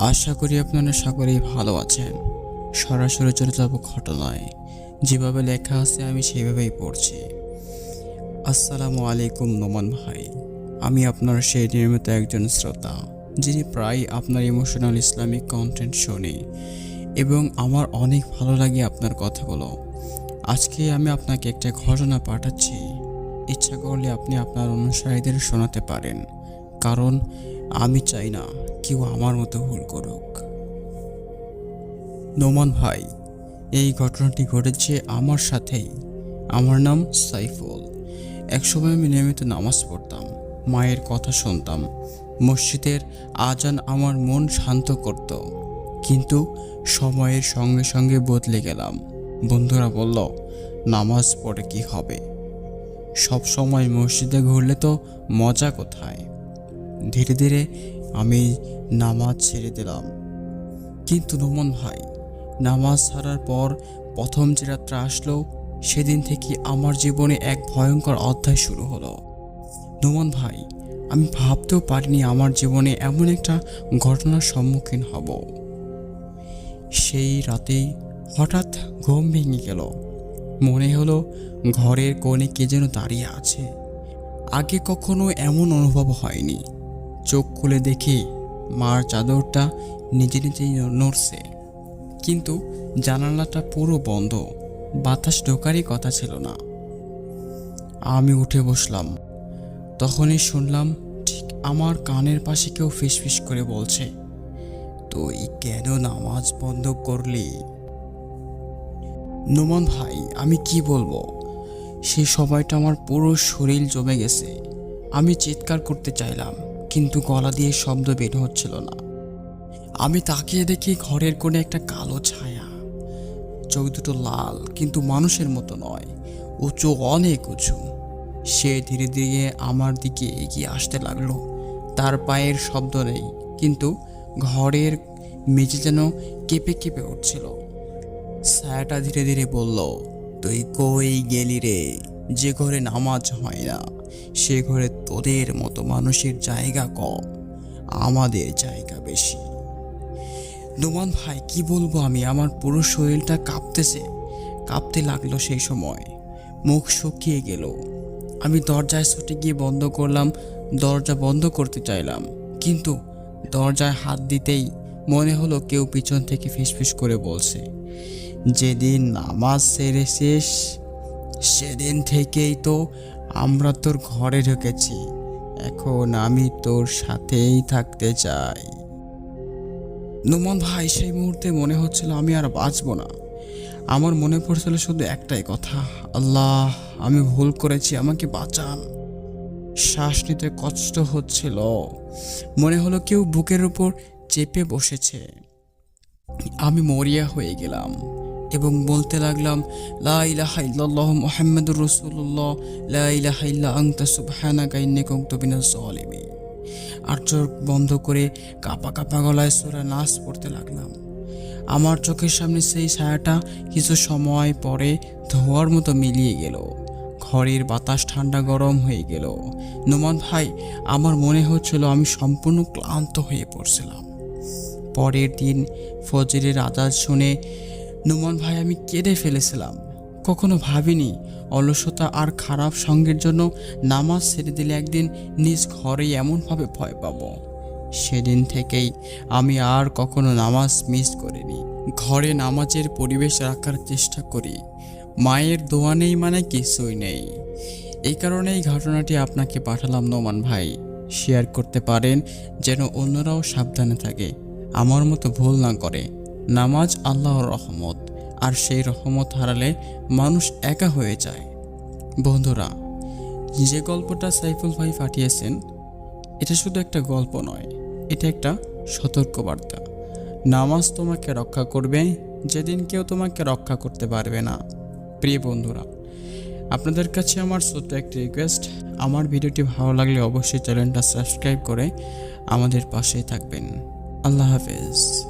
আশা করি আপনারা সকলেই ভালো আছেন। সরাসরি চলে যাব ঘটনায়। যেভাবে লেখা আছে, আমি সেভাবেই পড়ছি। আসসালামু আলাইকুম, নোমান ভাই। আমি আপনার সেই নিয়মিত একজন শ্রোতা, যিনি প্রায় আপনার ইমোশনাল ইসলামিক কন্টেন্ট শুনি এবং আমার অনেক ভালো লাগে আপনার কথাগুলো। আজকে আমি আপনাকে একটা ঘটনা পাঠাচ্ছি। ইচ্ছা করলে আপনি আপনার অনুসারীদের শোনাতে পারেন। কারণ আমি চাই না কেউ আমার মতো ভুল করুক। নোমান ভাই, এই ঘটনাটি ঘটেছে আমার সাথেই। আমার নাম সাইফুল। একসময় আমি নিয়মিত নামাজ পড়তাম, মায়ের কথা শুনতাম। মসজিদের আজান আমার মন শান্ত করত, কিন্তু সময়ের সঙ্গে সঙ্গে বদলে গেলাম। বন্ধুরা বলল, নামাজ পড়ে কি হবে? সব সময় মসজিদে ঘুরলে তো মজা কোথায়? ধীরে ধীরে আমি নামাজ ছেড়ে দিলাম। কিন্তু নোমন ভাই, নামাজ ছাড়ার পর প্রথম যে রাত্রে আসলো, সেদিন থেকে আমার জীবনে এক ভয়ঙ্কর অধ্যায় শুরু হলো। নোমন ভাই, আমি ভাবতেও পারিনি আমার জীবনে এমন একটা ঘটনার সম্মুখীন হব। সেই রাতেই হঠাৎ ঘুম ভেঙে গেল। মনে হলো ঘরের কোণে কে যেন দাঁড়িয়ে আছে। আগে কখনো এমন অনুভব হয়নি। চোখ খুলে দেখি মার চাদরটা নিজে নিজেই নড়ছে। কিন্তু জানালাটা পুরো বন্ধ, বাতাস ঢোকারই কথা ছিল না। আমি উঠে বসলাম। তখনই শুনলাম ঠিক আমার কানের পাশে কেউ ফিসফিস করে বলছে, তুই কেন নামাজ বন্ধ করলি? নোমান ভাই, আমি কি বলব? সেই সময়টা আমার পুরো শরীর জমে গেছে। আমি চিৎকার করতে চাইলাম। কিন্তু গলা দিয়ে শব্দ বের হচ্ছিল না। আমি তাকিয়ে দেখি ঘরের কোণে একটা কালো ছায়া। চোখ দুটো লাল, কিন্তু মানুষের মতো নয়। উঁচু অনেক উঁচু। সে ধীরে ধীরে আমার দিকে এগিয়ে আসতে লাগল। তার পায়ের শব্দ নেই, কিন্তু ঘরের মেঝে যেন কেঁপে কেঁপে উঠছিল। ছায়াটা ধীরে ধীরে বলল, তুই কই গেলি রে? যে ঘরে নামাজ হয় না, সে ঘরে তোদের মতো মানুষের জায়গা কম, আমাদের জায়গা বেশি। নোমান ভাই, কি বলব আমি? আমার পুরো শরীরটা কাঁপতেছে। কাঁপতে লাগল সেই সময়। মুখ শুকিয়ে গেল। আমি দরজায় ছুটে গিয়ে বন্ধ করলাম, দরজা বন্ধ করতে চাইলাম। কিন্তু দরজায় হাত দিতেই মনে হলো কেউ পিছন থেকে ফিসফিস করে বলছে, যেদিন নামাজ সেরে শেষ সেদিন থেকেই তো আমরা তোর ঘরে ঢুকেছি। এখন আমি তোর সাথেই থাকতে চাই। নোমন ভাই, সেই মুহূর্তে মনে হচ্ছিল আমি আর বাঁচবো না। আমার মনে পড়ছিল শুধু একটাই কথা, আল্লাহ, আমি ভুল করেছি, আমাকে বাঁচান। শ্বাস নিতে কষ্ট হচ্ছিল। মনে হলো কেউ বুকের উপর চেপে বসেছে। আমি মরিয়া হয়ে গেলাম। এবং বলতে লাগলাম, লা ইলাহা ইল্লাল্লাহ মুহাম্মাদুর রাসূলুল্লাহ, লা ইলাহা ইল্লা আনতা, সুবহানাকা ইন্নী কুনতু মিনাজ জালিমিন আর চোখ বন্ধ করে কাপা কাপা গলায় সোরা নাচ পড়তে লাগলাম। আমার চোখের সামনে সেই ছায়াটা কিছু সময় পরে ধোয়ার মতো মিলিয়ে গেল। ঘরের বাতাস ঠান্ডা গরম হয়ে গেল। নোমান ভাই, আমার মনে হচ্ছিল আমি সম্পূর্ণ ক্লান্ত হয়ে পড়ছিলাম। পরের দিন ফজরের আদাজ শুনে নোমান ভাই, আমি কেঁদে ফেলেছিলাম। কখনো ভাবিনি অলসতা আর খারাপ সঙ্গের জন্য নামাজ ছেড়ে দিলে একদিন নিজ ঘরেই এমনভাবে ভয় পাবো। সেদিন থেকেই আমি আর কখনো নামাজ মিস করিনি। ঘরে নামাজের পরিবেশ রাখার চেষ্টা করি। মায়ের দোয়া নেই মানে কিছুই নেই। এই কারণে এই ঘটনাটি আপনাকে পাঠালাম নোমান ভাই। শেয়ার করতে পারেন যেন অন্যরাও সাবধানে থাকে। আমার মতো ভুল না করে। নামাজ আল্লাহর রহমত, আর সেই রহমত হারালে মানুষ একা হয়ে যায়। বন্ধুরা, যে গল্পটা সাইফুল ভাই পাঠিয়েছেন, এটা শুধু একটা গল্প নয়, এটা একটা সতর্কবার্তা। নামাজ তোমাকে রক্ষা করবে, যেদিন কেউ তোমাকে রক্ষা করতে পারবে না। প্রিয় বন্ধুরা, আপনাদের কাছে আমার ছোট্ট একটি রিকোয়েস্ট আমার ভিডিওটি ভালো লাগলে অবশ্যই চ্যানেলটা সাবস্ক্রাইব করে আমাদের পাশেই থাকবেন। আল্লাহ হাফেজ।